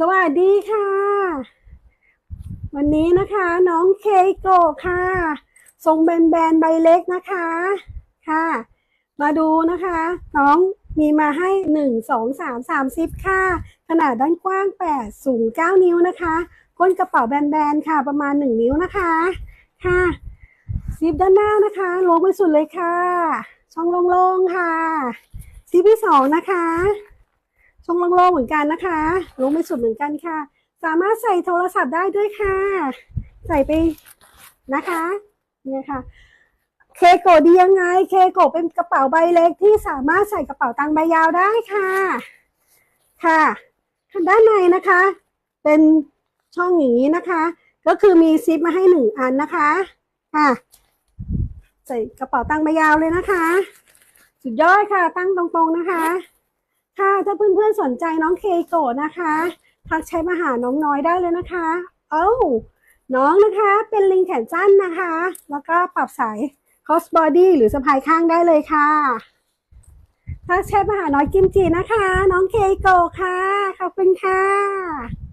สวัสดีค่ะ วันนี้นะคะน้องเคโกะค่ะ ทรงแบนๆใบเล็กนะคะค่ะ มาดูนะคะ น้องมีมาให้หนึ่งสองสามสามซิปค่ะ ขนาดด้านกว้างแปดสูงเก้านิ้วนะคะ ก้นกระเป๋าแบนๆค่ะ ประมาณหนึ่งนิ้วนะคะค่ะซิปด้านหน้านะคะลงไปสุดเลยค่ะ ช่องโล่งๆค่ะซิปที่สองนะคะ ช่องโล่งๆเหมือนกันนะคะลงไปสุดเหมือนกันค่ะ สามารถใส่โทรศัพท์ได้ด้วยค่ะ ใส่ไปนะคะเนี่ยค่ะ เคโกะดียังไง เคโกะเป็นกระเป๋าใบเล็กที่สามารถใส่กระเป๋าตังค์ใบยาวได้ค่ะ ค่ะด้านในนะคะ เป็นช่องอย่างนี้นะคะ ก็คือมีซิปมาให้หนึ่งอันนะคะค่ะใส่กระเป๋าตังค์ใบยาวเลยนะคะ สุดยอดค่ะ ตั้งตรงๆนะคะ ค่ะ ถ้าเพื่อนๆสนใจน้องเคโกะนะคะ ทักแชทมาหาน้องน้อยได้เลยนะคะ เอ้า น้องนะคะ เป็นลิงแขนสั้นนะคะ แล้วก็ปรับสายคอสบอดี้หรือสะพายข้างได้เลยค่ะทักแชทมาหาน้อยกิมจินะคะ น้องเคโกะค่ะ ขอบคุณค่ะ